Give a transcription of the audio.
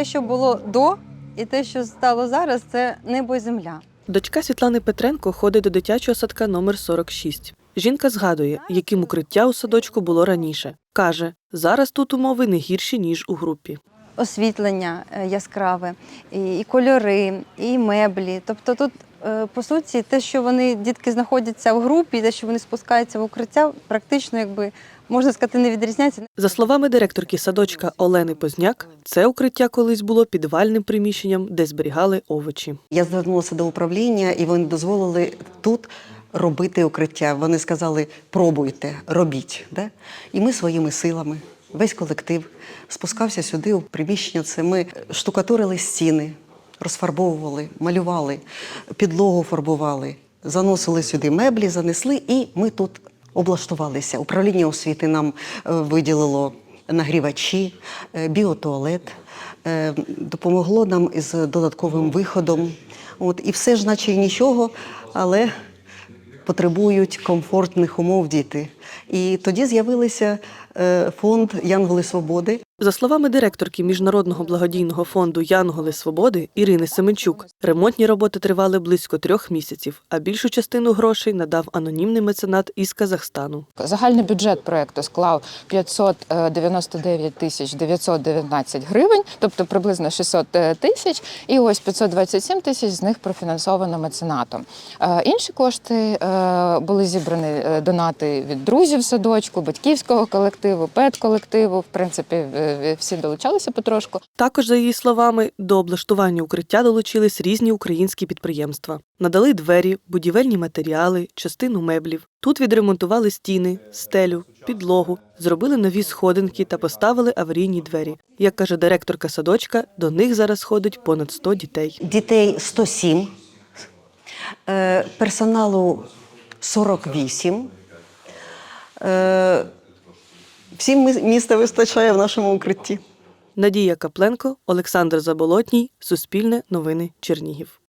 те, що було до, і те, що стало зараз, це небо і земля. Дочка Світлани Петренко ходить до дитячого садка номер 46. Жінка згадує, яким укриття у садочку було раніше. Каже, зараз тут умови не гірші, ніж у групі. освітлення е, яскраве, і, кольори, і меблі. Тобто тут, по суті, те, що вони дітки знаходяться в групі, те, що вони спускаються в укриття, практично, якби можна сказати, не відрізняється. За словами директорки садочка Олени Позняк, це укриття колись було підвальним приміщенням, де зберігали овочі. Я звернулася до управління, і вони дозволили тут робити укриття. Вони сказали: пробуйте, робіть. Да? І ми своїми силами, весь колектив, спускався сюди у приміщення. Це ми штукатурили стіни, розфарбовували, малювали, підлогу фарбували, заносили сюди меблі, занесли, і ми тут облаштувалися. Управління освіти нам е, виділило нагрівачі, е, біотуалет, е, допомогло нам із додатковим виходом. От, і все ж, наче нічого, але потребують комфортних умов діти. І тоді з'явився е, фонд Янголи Свободи. За словами директорки Міжнародного благодійного фонду Янголи Свободи Ірини Семенчук, ремонтні роботи тривали близько трьох місяців, а більшу частину грошей надав анонімний меценат із Казахстану. Загальний бюджет проекту склав 599 тисяч 919 гривень, тобто приблизно 600 тисяч, і ось 527 тисяч з них профінансовано меценатом. Е, Інші кошти е, були зібрані е, донати від друзів садочку, батьківського колективу, педколективу. В принципі, е, всі долучалися потрошку. Також, за її словами, до облаштування укриття долучились різні українські підприємства. Надали двері, будівельні матеріали, частину меблів. Тут відремонтували стіни, стелю, підлогу, зробили нові сходинки та поставили аварійні двері. Як каже директорка садочка, до них зараз ходить понад 100 дітей. Дітей 107, е, персоналу 48. Всім міста вистачає в нашому укритті. Надія Капленко, Олександр Заболотній, Суспільне новини Чернігів.